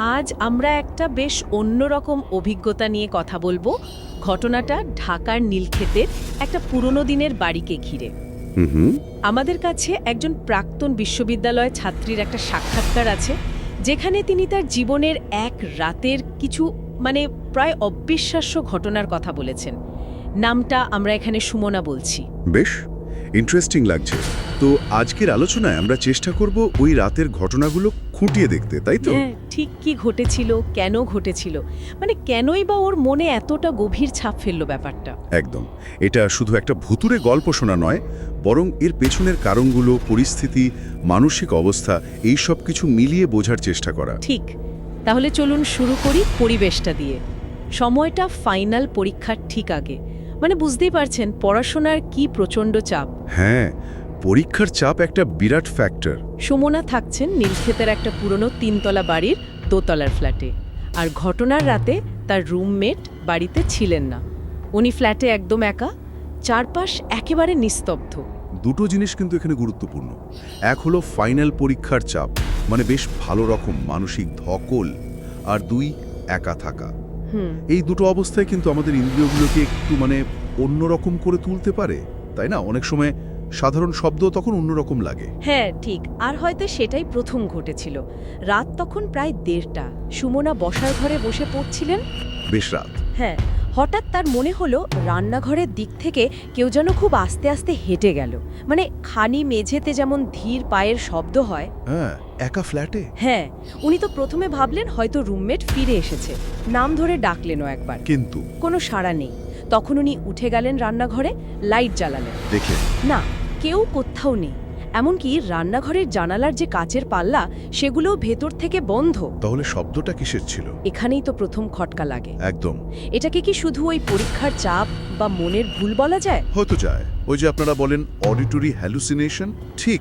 আজ আমরা একটা বেশ অন্যরকম অভিজ্ঞতা নিয়ে কথা বলব। ঘটনাটা ঢাকার নীলক্ষেতের একটা পুরনো দিনের বাড়িকে ঘিরে। আমাদের কাছে একজন প্রাক্তন বিশ্ববিদ্যালয় ছাত্রীর একটা সাক্ষাৎকার আছে যেখানে তিনি তার জীবনের এক রাতের কিছু মানে প্রায় অবিশ্বাস্য ঘটনার কথা বলেছেন। নামটা আমরা এখানে সুমনা বলছি। বেশ। ইন্টারেস্টিং লাগছে। তো আজকের আলোচনায় আমরা চেষ্টা করব ওই রাতের ঘটনাগুলো খুঁটিয়ে দেখতে তাই তো? হ্যাঁ ঠিক কি ঘটেছিল কেন ঘটেছিল? মানে কেনই বা ওর মনে এতটা গভীর ছাপ ফেলল ব্যাপারটা? একদম। এটা শুধু একটা ভুতুরে গল্প শোনা নয় বরং এর পেছনের কারণগুলো পরিস্থিতি মানসিক অবস্থা এই সব কিছু মিলিয়ে বোঝার চেষ্টা করা। ঠিক। তাহলে চলুন শুরু করি পরিবেশটা দিয়ে। সময়টা ফাইনাল পরীক্ষার ঠিক আগে। মানে বুঝতেই পারছেন পড়াশোনার কি প্রচণ্ড চাপ। হ্যাঁ পরীক্ষার চাপ একটা বিরাট ফ্যাক্টর সুমনা থাকছেন নীলক্ষেতের একটা পুরনো তিনতলা বাড়ির দোতলার ফ্ল্যাটে আর ঘটনার রাতে তার রুমমেট বাড়িতে ছিলেন না। উনি ফ্ল্যাটে একদম একা চারপাশ একেবারে নিস্তব্ধ। দুটো জিনিস কিন্তু এখানে গুরুত্বপূর্ণ। এক হলো ফাইনাল পরীক্ষার চাপ মানে বেশ ভালো রকম মানসিক ধকল আর দুই একা থাকা। এই দুটো অবস্থায় কিন্তু আমাদের ইন্দ্রিয়গুলোকে একটু মানে অন্যরকম করে তুলতে পারে তাই না? অনেক সময় সাধারণ শব্দ তখন অন্যরকম লাগে। হ্যাঁ ঠিক। আর হয়তো সেটাই প্রথম ঘটেছিল। রাত তখন প্রায় দেড়টা। সুমনা বসার ঘরে বসে পড়ছিলেন? বেশ রাত। হ্যাঁ। হঠাৎ তার মনে হলো রান্নাঘরের দিক থেকে কেউ যেন খুব আস্তে আস্তে হেঁটে গেল। মানে খানি মেঝেতে যেমন ধীর পায়ের শব্দ হয়। হ্যাঁ একা ফ্ল্যাটে? হ্যাঁ উনি তো প্রথমে ভাবলেন হয়তো রুমমেট ফিরে এসেছে। নাম ধরে ডাকলেনও একবার। কিন্তু? কোনো সাড়া নেই। তখন উনি উঠে গেলেন রান্নাঘরে লাইট জ্বালালেন। দেখে? না কেউ কোথাও নেই। এমনকি রান্নাঘরের জানালার যে কাচের পাল্লা সেগুলোও ভেতর থেকে বন্ধ। তাহলে শব্দটা কিসের ছিল? এখানেই তো প্রথম খটকা লাগে। একদম। এটাকে কি শুধু ওই পরীক্ষার চাপ বা মনের ভুল বলা যায়? হয়তো যায় ওই যে আপনারা বলেন অডিটরি হ্যালুসিনেশন ঠিক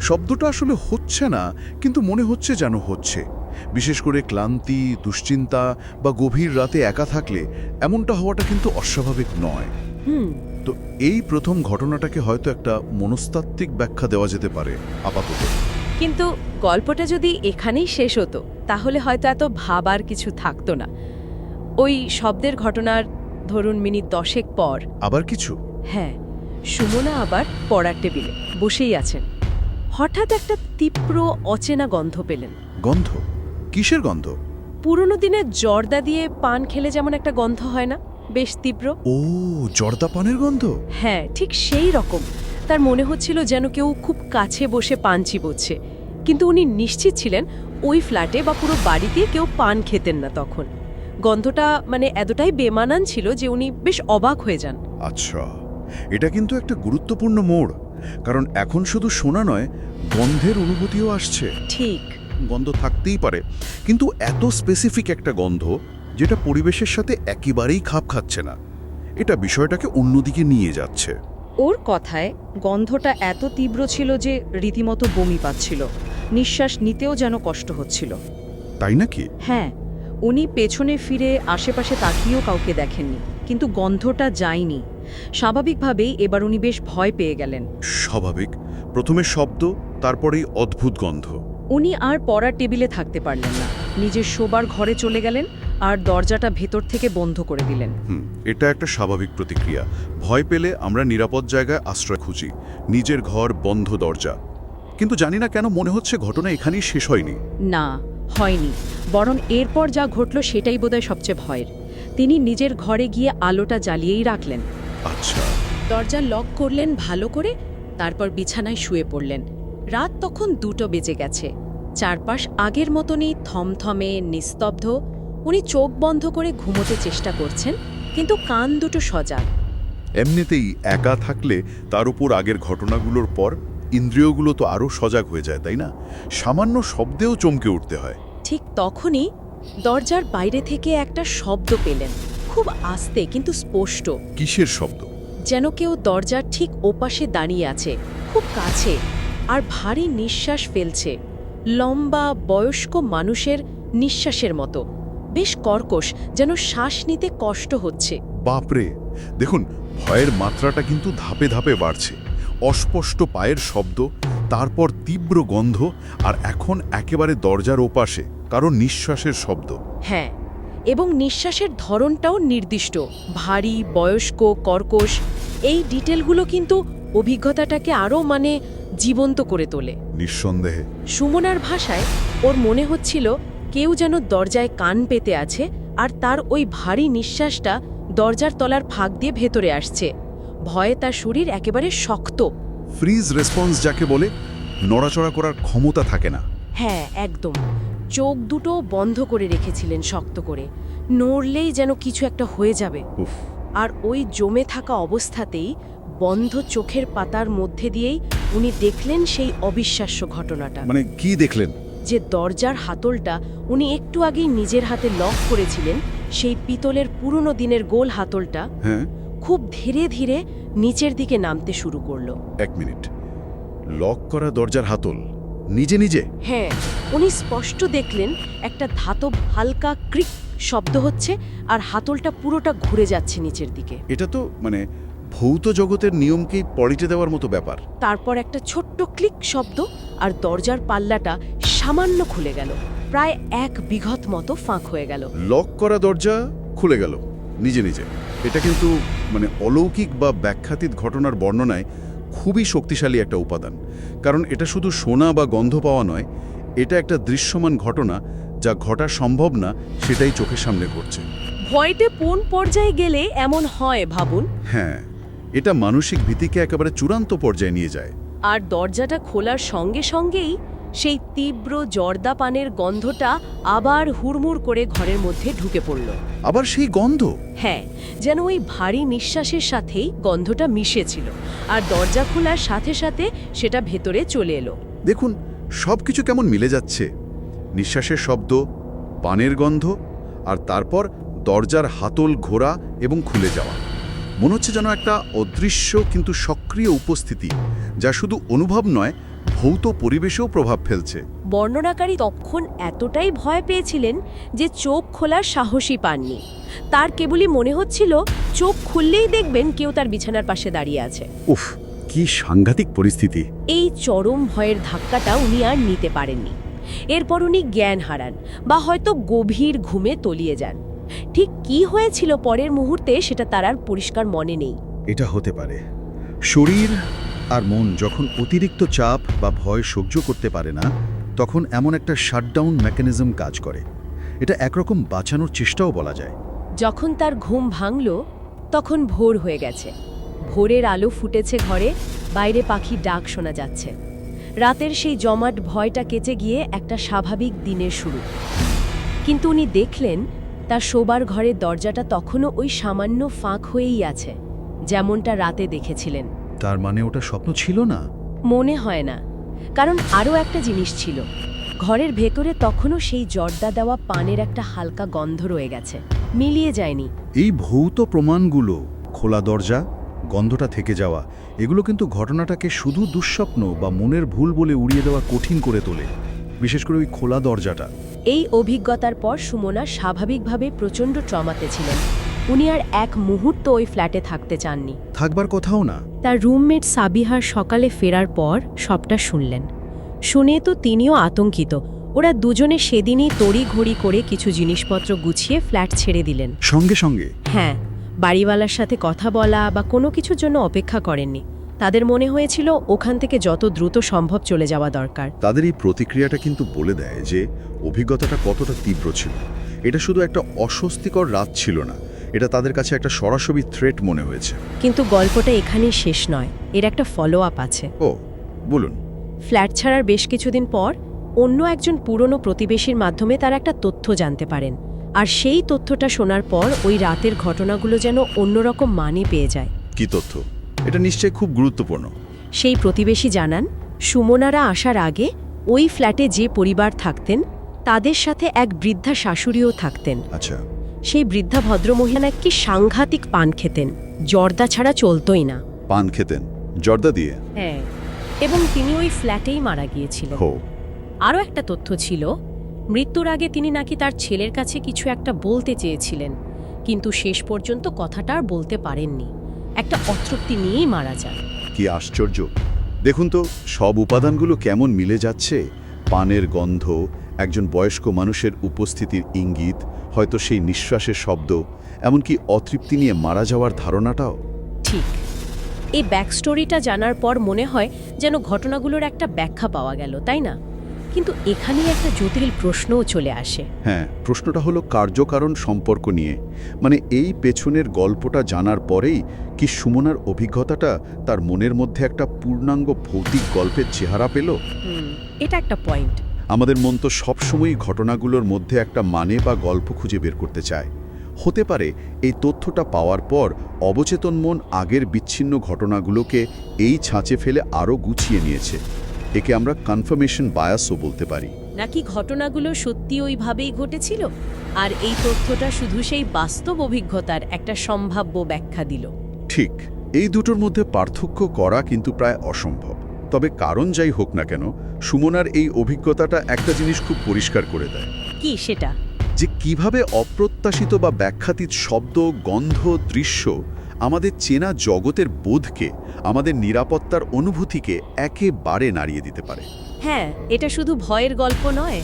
শব্দটা আসলে হচ্ছে না কিন্তু মনে হচ্ছে যেন হচ্ছে। বিশেষ করে ক্লান্তি দুশ্চিন্তা বা গভীর রাতে একা থাকলে এমনটা হওয়াটা কিন্তু অস্বাভাবিক নয়। হুম তো এই প্রথম ঘটনাটাকে হয়তো একটা মনস্তাত্ত্বিক ব্যাখ্যা দেওয়া যেতে পারে আপাতত। কিন্তু গল্পটা যদি এখানেই শেষ হতো তাহলে হয়তো এত ভাবার কিছু থাকতো না। ওই শব্দের ঘটনার ধরুন মিনিট দশেক পর। আবার কিছু? হ্যাঁ সুমনা আবার পড়ার টেবিলে বসেই আছেন। হঠাৎ একটা তীব্র অচেনা গন্ধ পেলেন। গন্ধ? কিসের গন্ধ? পুরনো দিনে জর্দা দিয়ে পান খেলে যেমন একটা গন্ধ হয় না বেশ তীব্র। ও জর্দা পানের গন্ধ? হ্যাঁ ঠিক সেই রকম। তার মনে হচ্ছিল যেন কেউ খুব কাছে বসে পান চিবোচ্ছে। কিন্তু উনি নিশ্চিত ছিলেন ওই ফ্ল্যাটে বা পুরো বাড়িতে কেউ পান খেতেন না তখন। গন্ধটা মানে এতটাই বেমানান ছিল যে উনি বেশ অবাক হয়ে যান। আচ্ছা এটা কিন্তু একটা গুরুত্বপূর্ণ মোড় কারণ এখন শুধু শোনা নয় গন্ধের অনুভূতিও আসছে। ঠিক। গন্ধ থাকতেই পারে কিন্তু এত স্পেসিফিক একটা গন্ধ যেটা পরিবেশের সাথে একেবারেই খাপ খাচ্ছে না। এটা বিষয়টাকে অন্যদিকে নিয়ে যাচ্ছে। ওর কথায় গন্ধটা এত তীব্র ছিল যে রীতিমতো বমি পাচ্ছিল। নিঃশ্বাস নিতেও যেন কষ্ট হচ্ছিল। তাই নাকি? হ্যাঁ উনি পেছনে ফিরে আশেপাশে তাকিয়েও কাউকে দেখেননি কিন্তু গন্ধটা যায়নি। স্বাভাবিকভাবেই এবার উনি বেশ ভয় পেয়ে গেলেন। স্বাভাবিক। প্রথমে শব্দ তারপরেই অদ্ভুত গন্ধ। উনি আর পড়ার টেবিলে থাকতে পারলেন না। নিজের শোবার ঘরে চলে গেলেন আর দরজাটা ভেতর থেকে বন্ধ করে দিলেন। হুম এটা একটা স্বাভাবিক প্রতিক্রিয়া। ভয় পেলে আমরা নিরাপদ জায়গায় আশ্রয় খুঁজি। নিজের ঘর বন্ধ দরজা। কিন্তু জানি না কেন মনে হচ্ছে ঘটনা এখানেই শেষ হয়নি। না হয়নি। বরং এরপর যা ঘটল সেটাই বোধহয় সবচেয়ে ভয়ের। তিনি নিজের ঘরে গিয়ে আলোটা জ্বালিয়েই রাখলেন। আচ্ছা। দরজা লক করলেন ভালো করে তারপর বিছানায় শুয়ে পড়লেন। রাত তখন দুটো বেজে গেছে। চারপাশ আগের মতনই থমথমে নিস্তব্ধ। উনি চোখ বন্ধ করে ঘুমোতে চেষ্টা করছেন কিন্তু কান দুটো সজাগ। এমনিতেই একা থাকলে তার উপর আগের ঘটনাগুলোর পর ইন্দ্রিয়গুলো তো আরও সজাগ হয়ে যায় তাই না? সামান্য শব্দেও চমকে উঠতে হয়। ঠিক তখনই দরজার বাইরে থেকে একটা শব্দ পেলেন খুব আস্তে কিন্তু স্পষ্ট। কিসের শব্দ? যেন কেউ দরজার ঠিক ওপাশে দাঁড়িয়ে আছে খুব কাছে আর ভারী নিঃশ্বাস ফেলছে লম্বা বয়স্ক মানুষের নিঃশ্বাসের মতো। বেশ কর্কশ যেন শ্বাস নিতে কষ্ট হচ্ছে। বাপরে! দেখুন ভয়ের মাত্রাটা কিন্তু ধাপে ধাপে বাড়ছে। অস্পষ্ট পায়ের শব্দ তারপর তীব্র গন্ধ আর এখন একেবারে দরজার ওপাশে কারণ নিঃশ্বাসের শব্দ। হ্যাঁ এবং নিঃশ্বাসের ধরনটাও নির্দিষ্ট। ভারী বয়স্ক কর্কশ এই ডিটেলগুলো কিন্তু অভিজ্ঞতাটাকে আরও মানে জীবন্ত করে তোলে। নিঃসন্দেহে। সুমনার ভাষায় ওর মনে হচ্ছিল কেউ যেন দরজায় কান পেতে আছে আর তার ওই ভারী নিঃশ্বাসটা দরজার তলার ফাঁক দিয়ে ভেতরে আসছে। ভয়ে তার শরীর একেবারে শক্ত। ফ্রিজ রেসপন্স যাকে বলে নড়াচড়া করার ক্ষমতা থাকে না। হ্যাঁ একদম। চোখ দুটো বন্ধ করে রেখেছিলেন শক্ত করে। নড়লেই যেন কিছু একটা হয়ে যাবে। আর ওই জমে থাকা অবস্থাতেই বন্ধ চোখের পাতার মধ্যে দিয়েই উনি দেখলেন সেই অবিশ্বাস্য ঘটনাটা। মানে কি দেখলেন? যে দরজার হাতলটা উনি একটু আগেই নিজের হাতে লক করেছিলেন সেই পিতলের পুরনো দিনের গোল হাতলটা হ্যাঁ? খুব ধীরে ধীরে নিচের দিকে নামতে শুরু করল। এক মিনিট। লক করা দরজার হাতল নিজে নিজে? হ্যাঁ উনি স্পষ্ট দেখলেন একটা ধাতব হালকা ক্রিক শব্দ হচ্ছে আর হাতলটা পুরোটা ঘুরে যাচ্ছে নিচের দিকে। এটা তো মানে ভৌত জগতের নিয়মকেই পলিটে দেওয়ার মতো ব্যাপার। তারপর একটা ছোট্ট ক্লিক শব্দ আর দরজার পাল্লাটা সামান্য খুলে গেল। প্রায় এক বিঘত মতো ফাঁক হয়ে গেল। লক করা দরজা খুলে গেল নিজে নিজে। এটা কিন্তু মানে অলৌকিক বা ব্যাখ্যাতীত ঘটনার বর্ণনায় খুবই শক্তিশালী একটা উপাদান। কারণ এটা শুধু শোনা বা গন্ধ পাওয়া নয় এটা একটা দৃশ্যমান ঘটনা যা ঘটা সম্ভব না সেটাই চোখের সামনে ঘটছে। ভয়তে কোন পর্যায়ে গেলে এমন হয় ভাবুন? হ্যাঁ। এটা মানসিক ভীতিকে একেবারে চূড়ান্ত পর্যায়ে নিয়ে যায়। আর দরজাটা খোলার সঙ্গে সঙ্গেই সেই তীব্র জর্দা পানের গন্ধটা আবার হুড়মুড় করে ঘরের মধ্যে ঢুকে পড়ল। আবার সেই গন্ধ? হ্যাঁ যেন ওই ভারী নিঃশ্বাসের সাথেই গন্ধটা মিশেছিল। আর দরজা খোলার সাথে সাথে সেটা ভেতরে চলে এলো। দেখুন সব কিছু কেমন মিলে যাচ্ছে। নিঃশ্বাসের শব্দ পানের গন্ধ আর তারপর দরজার হাতল ঘোরা এবং খুলে যাওয়া। মনে হচ্ছে যেন একটা অদৃশ্য কিন্তু সক্রিয় উপস্থিতি যা শুধু অনুভব নয় ভৌত পরিবেশেও প্রভাব ফেলছে। বর্ণনাকারী তখন এতটাই ভয় পেয়েছিলেন যে চোখ খোলার সাহসই পাননি। তার কেবলই মনে হচ্ছিল চোখ খুললেই দেখবেন কেউ তার বিছানার পাশে দাঁড়িয়ে আছে। উফ কি সাংঘাতিক পরিস্থিতি। এই চরম ভয়ের ধাক্কাটা উনি আর নিতে পারেননি। এরপর উনি জ্ঞান হারান বা হয়তো গভীর ঘুমে তলিয়ে যান। ঠিক কি হয়েছিল পরের মুহূর্তে সেটা তার আর পরিষ্কার মনে নেই। এটা হতে পারে। শরীর আর মন যখন অতিরিক্ত চাপ বা ভয় সহ্য করতে পারে না তখন এমন একটা শাটডাউন মেকানিজম কাজ করে। এটা একরকম বাঁচানোর চেষ্টাও বলা যায়। যখন তার ঘুম ভাঙল তখন ভোর হয়ে গেছে। ভোরের আলো ফুটেছে ঘরে বাইরে পাখির ডাক শোনা যাচ্ছে। রাতের সেই জমাট ভয়টা কেচে গিয়ে একটা স্বাভাবিক দিনের শুরু। কিন্তু উনি দেখলেন তার শোবার ঘরের দরজাটা তখনও ওই সামান্য ফাঁক হয়েই আছে যেমনটা রাতে দেখেছিলেন। তার মানে ওটা স্বপ্ন ছিল না? মনে হয় না কারণ আরও একটা জিনিস ছিল। ঘরের ভেতরে তখনও সেই জর্দা দেওয়া পানের একটা হালকা গন্ধ রয়ে গেছে মিলিয়ে যায়নি। এই ভৌত প্রমাণগুলো খোলা দরজা গন্ধটা থেকে যাওয়া এগুলো কিন্তু ঘটনাটাকে শুধু দুঃস্বপ্ন বা মনের ভুল বলে উড়িয়ে দেওয়া কঠিন করে তোলে বিশেষ করে ওই খোলা দরজাটা। এই অভিজ্ঞতার পর সুমনা স্বাভাবিকভাবে প্রচণ্ড ট্রমাতে ছিলেন। উনি আর এক মুহূর্ত ওই ফ্ল্যাটে থাকতে চাননি। থাকবার কোথাও না। তার রুমমেট সাবিহার সকালে ফেরার পর সবটা শুনলেন। শুনে তো তিনিও আতঙ্কিত। ওরা দুজনে সেদিনই তড়িঘড়ি করে কিছু জিনিসপত্র গুছিয়ে ফ্ল্যাট ছেড়ে দিলেন। সঙ্গে সঙ্গে। হ্যাঁ বাড়িওয়ালার সাথে কথা বলা বা কোনো কিছুর জন্য অপেক্ষা করেননি। তাদের মনে হয়েছিল ওখান থেকে যত দ্রুত সম্ভব চলে যাওয়া দরকার। তাদের এই প্রতিক্রিয়াটা কিন্তু বলে দেয় যে অভিজ্ঞতাটা কতটা তীব্র ছিল। এটা শুধু একটা অস্বস্তিকর রাত ছিল না এটা তাদের কাছে একটা সরাসরি থ্রেট মনে হয়েছে। কিন্তু গল্পটা এখানেই শেষ নয় এর একটা ফলো আপ আছে। ও বলুন। ফ্ল্যাট ছাড়ার বেশ কিছুদিন পর অন্য একজন পুরনো প্রতিবেশীর মাধ্যমে তার একটা তথ্য জানতে পারেন। আর সেই তথ্যটা শোনার পর ওই রাতের ঘটনাগুলো যেন অন্যরকম মানে পেয়ে যায়। কি তথ্য? এটা নিশ্চয়ই খুব গুরুত্বপূর্ণ। সেই প্রতিবেশী জানান সুমনারা আসার আগে ওই ফ্ল্যাটে যে পরিবার থাকতেন তাদের সাথে এক বৃদ্ধা শাশুড়িও থাকতেন। আচ্ছা। সেই বৃদ্ধা ভদ্রমহিলা কি সাংঘাতিক পান খেতেন জর্দা ছাড়া চলতই না। পান খেতেন জর্দা দিয়ে? হ্যাঁ এবং তিনি ওই ফ্ল্যাটেই মারা গিয়েছিলেন। হো। আরও একটা তথ্য ছিল মৃত্যুর আগে তিনি নাকি তার ছেলের কাছে কিছু একটা বলতে চেয়েছিলেন কিন্তু শেষ পর্যন্ত কথাটা আর বলতে পারেননি। একটা অতৃপ্তি নিয়েই মারা যায়। কি আশ্চর্য। দেখুন তো সব উপাদানগুলো কেমন মিলে যাচ্ছে। পানের গন্ধ একজন বয়স্ক মানুষের উপস্থিতির ইঙ্গিত হয়তো সেই নিঃশ্বাসের শব্দ এমনকি অতৃপ্তি নিয়ে মারা যাওয়ার ধারণাটাও। ঠিক। এই ব্যাকস্টোরিটা জানার পর মনে হয় যেন ঘটনাগুলোর একটা ব্যাখ্যা পাওয়া গেল তাই না? কিন্তু এখানেই একটা জটিল প্রশ্নও চলে আসে। হ্যাঁ প্রশ্নটা হলো কার্যকারণ সম্পর্ক নিয়ে। মানে এই পেছনের গল্পটা জানার পরেই কি সুমনার অভিজ্ঞতাটা তার মনের মধ্যে একটা পূর্ণাঙ্গ ভৌতিক গল্পের চেহারা পেল? এটা একটা পয়েন্ট। আমাদের মন তো সবসময়ই ঘটনাগুলোর মধ্যে একটা মানে বা গল্প খুঁজে বের করতে চায়। হতে পারে এই তথ্যটা পাওয়ার পর অবচেতন মন আগের বিচ্ছিন্ন ঘটনাগুলোকে এই ছাঁচে ফেলে আরও গুছিয়ে নিয়েছে। একে আমরা কনফার্মেশন বায়াসও বলতে পারি। নাকি ঘটনাগুলো সত্যি ওইভাবেই ঘটেছিল? আর এই তথ্যটা শুধু সেই বাস্তব অভিজ্ঞতার একটা সম্ভাব্য ব্যাখ্যা দিল। ঠিক এই দুটোর মধ্যে পার্থক্য করা কিন্তু প্রায় অসম্ভব। তবে কারণ যাই হোক না কেন সুমনার এই অভিজ্ঞতাটা একটা জিনিস খুব পরিষ্কার করে দেয়। কি সেটা? যে কীভাবে অপ্রত্যাশিত বা ব্যাখ্যাতীত শব্দ গন্ধ দৃশ্য আমাদের চেনা জগতের বোধকে আমাদের নিরাপত্তার অনুভূতিকে একেবারে নাড়িয়ে দিতে পারে। হ্যাঁ এটা শুধু ভয়ের গল্প নয়।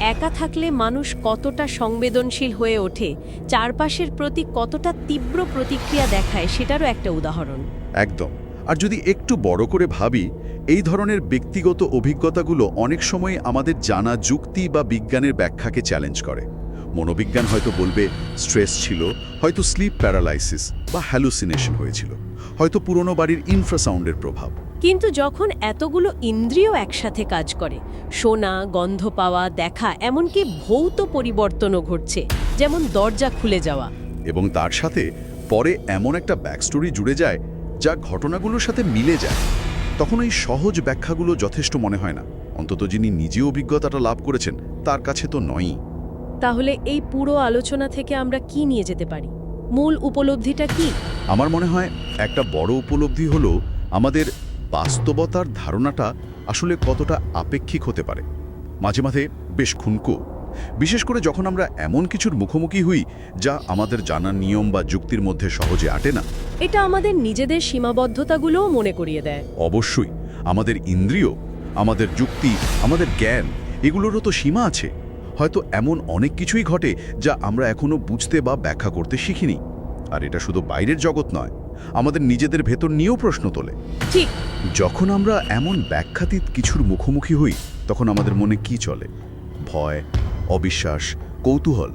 একা থাকলে মানুষ কতটা সংবেদনশীল হয়ে ওঠে চারপাশের প্রতি কতটা তীব্র প্রতিক্রিয়া দেখায় সেটারও একটা উদাহরণ। একদম। আর যদি একটু বড় করে ভাবি এই ধরনের ব্যক্তিগত অভিজ্ঞতাগুলো অনেক সময় আমাদের জানা যুক্তি বা বিজ্ঞানের ব্যাখ্যাকে চ্যালেঞ্জ করে। মনোবিজ্ঞান হয়তো বলবে স্ট্রেস ছিল হয়তো স্লিপ প্যারালাইসিস বা হ্যালুসিনেশন হয়েছিল হয়তো পুরনো বাড়ির ইনফ্রাসাউন্ডের প্রভাব। কিন্তু যখন এতগুলো ইন্দ্রিয় একসাথে কাজ করে শোনা গন্ধ পাওয়া দেখা এমনকি ভৌত পরিবর্তনও ঘটছে যেমন দরজা খুলে যাওয়া। এবং তার সাথে পরে এমন একটা ব্যাকস্টোরি জুড়ে যায় যা ঘটনাগুলোর সাথে মিলে যায়। তখন এই সহজ ব্যাখ্যাগুলো যথেষ্ট মনে হয় না। অন্তত যিনি নিজে অভিজ্ঞতাটা লাভ করেছেন তার কাছে তো নয়ই। তাহলে এই পুরো আলোচনা থেকে আমরা কি নিয়ে যেতে পারি? মূল উপলব্ধিটা কি? আমার মনে হয় একটা বড় উপলব্ধি হলো আমাদের বাস্তবতার ধারণাটা আসলে কতটা আপেক্ষিক হতে পারে। মাঝে মাঝে বেশ খুনকো। বিশেষ করে যখন আমরা এমন কিছুর মুখোমুখি হই যা আমাদের জানার নিয়ম বা যুক্তির মধ্যে সহজে আটে না। এটা আমাদের নিজেদের সীমাবদ্ধতাগুলোও মনে করিয়ে দেয়। অবশ্যই আমাদের ইন্দ্রিয় আমাদের যুক্তি আমাদের জ্ঞান এগুলোরও তো সীমা আছে। হয়তো এমন অনেক কিছুই ঘটে যা আমরা এখনও বুঝতে বা ব্যাখ্যা করতে শিখিনি। আর এটা শুধু বাইরের জগৎ নয় আমাদের নিজেদের ভেতর নিয়েও প্রশ্ন তোলে। ঠিক। যখন আমরা এমন ব্যাখ্যাতীত কিছুর মুখোমুখি হই তখন আমাদের মনে কি চলে? ভয় অবিশ্বাস কৌতূহল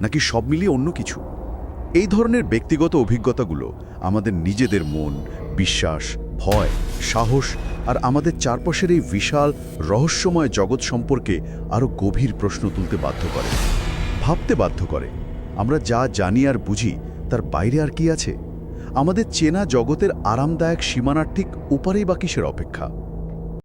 নাকি সব মিলিয়ে অন্য কিছু? এই ধরনের ব্যক্তিগত অভিজ্ঞতাগুলো আমাদের নিজেদের মন বিশ্বাস ভয় সাহস আর আমাদের চারপাশের এই বিশাল, রহস্যময় জগৎ সম্পর্কে আরও গভীর প্রশ্ন তুলতে বাধ্য করে। ভাবতে বাধ্য করে। আমরা যা জানি আর বুঝি, তার বাইরে আর কি আছে? আমাদের চেনা জগতের আরামদায়ক সীমানার ঠিক উপারেই বা কিসের অপেক্ষা?